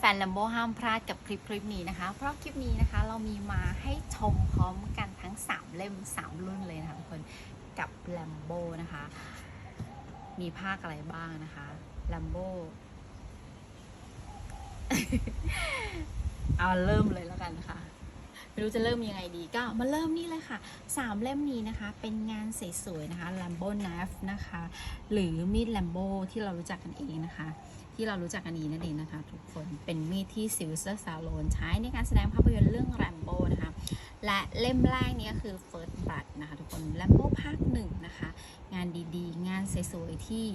แฟนลัมโบห้ามพลาดกับคลิปคลิปนี้นะคะ เพราะคลิปนี้นะคะเรามีมาให้ชมพร้อมกันทั้ง 3 เล่ม 3 รุ่นเลยนะคะทุกคนกับลัมโบนะคะ มีภาคอะไรบ้างนะคะลัมโบเอาเริ่มเลยแล้วกันค่ะ ไม่รู้จะเริ่มยังไงดีก็มาเริ่มนี่เลยค่ะ 3 เล่มนี้นะคะ เป็นงานสวยๆนะคะ Lambo Knife นะคะ หรือมีด Lambo ที่เรารู้จักกันเองนะคะ ที่เรารู้จักกันดีนั่นเองนะคะ ทุกคนเป็นมีดที่ซิลเซอร์ซาโลนใช้ในการแสดงภาพยนตร์เรื่อง Rambo นะคะและเล่มแรกนี้ก็คือ First Blood นะคะ ทุกคน Rambo ภาคหนึ่งนะคะ งานดีๆ งานสวยๆที่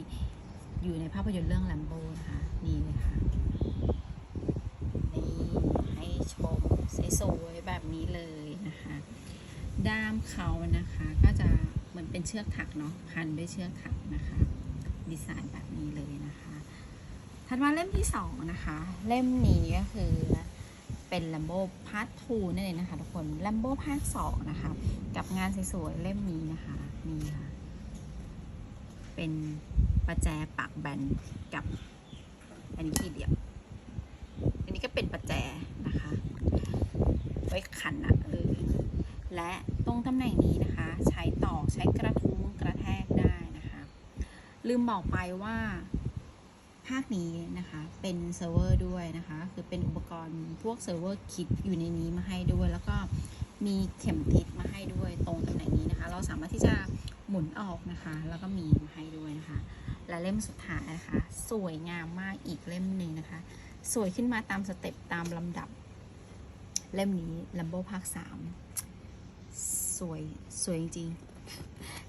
อยู่ในภาพยนตร์เรื่อง Rambo นะค่ะ นี่ให้ชมสวยๆแบบนี้เลยนะคะ ด้ามเขานะคะ ก็จะเหมือนเป็นเชือกถักเนาะพันด้วยเชือกถักนะคะ ดีไซน์แบบนี้เลยนะคะถัดมาเล่มที่สองนะคะ เล่มนี้ก็คือเป็น Lambo Part 2นั่นเองนะคะทุกคน Lambo ภาค2นะคะ กับงานสวยๆเล่มนี้นะคะนี่ค่ะ เป็นประแจปากแบนกับอันนี้ทีเดียว อันนี้ก็เป็นประแจนะคะ ไว้ขันอะ และตรงตำแหน่งนี้นะคะ ใช้ตอกใช้กระทุ้งกระแทกได้นะคะ ลืมบอกไปว่าภาคนี้นะคะเป็นเซิร์ฟเวอร์ด้วยนะคะ คือเป็นอุปกรณ์พวกเซิร์ฟเวอร์คิดอยู่ในนี้มาให้ด้วย แล้วก็มีเข็มทิศมาให้ด้วยตรงตำแหน่งนี้นะคะ เราสามารถที่จะหมุนออกนะคะ แล้วก็มีมาให้ด้วยนะคะ และเล่มสุดท้ายนะคะ สวยงามมากอีกเล่มหนึ่งนะคะ สวยขึ้นมาตามสเต็ปตามลำดับ เล่มนี้ Lambo ภาค 3 วยสวยจริง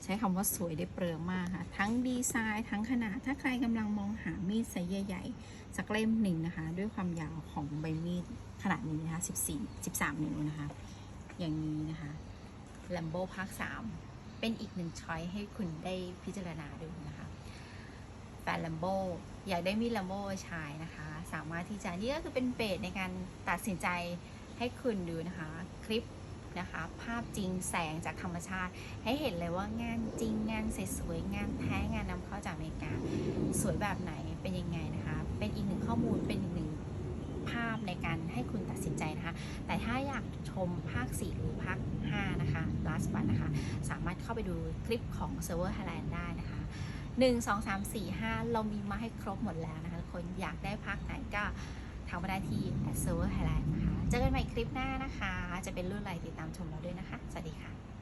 ใช้คำว่าสวยได้เปลืองมากค่ะ ทั้งดีไซน์ทั้งขนาด ถ้าใครกำลังมองหามีดไซส์ใหญ่ๆสักเล่มหนึ่งนะคะ ด้วยความยาวของใบมีดขนาดนี้นะคะ14 13 นิ้วนะคะ อย่างนี้นะคะ Lambo ภาค3 เป็นอีกหนึ่งช้อยให้คุณได้พิจารณาดูนะคะแฟน Lambo อยากได้มีด Lambo ไว้ใช้นะคะ สามารถที่จะนี่ก็คือเป็นเบสในการตัดสินใจให้คุณดูนะคะ คลิป นะคะ ภาพจริงแสงจากธรรมชาติ ให้เห็นเลยว่างานจริงงานสวยๆงานแท้งานนำเข้าจากอเมริกา สวยแบบไหนเป็นยังไงนะคะ เป็นอีกหนึ่งข้อมูลเป็นอีกหนึ่งภาพในการให้คุณตัดสินใจนะคะ แต่ถ้าอยากชมภาค 4 หรือภาค 5 นะคะ last one นะคะ สามารถเข้าไปดูคลิปของ Server Highland ได้นะคะ 1 2 3 4 5 เรามีมาให้ครบหมดแล้วนะคะทุกคนอยากได้ภาคไหนก็ทางมาได้ที่ Server Highland นะคะ เจอกันใหม่คลิปหน้านะคะ จะเป็นรุ่นอะไรติดตามชมเราด้วยนะคะ สวัสดีค่ะ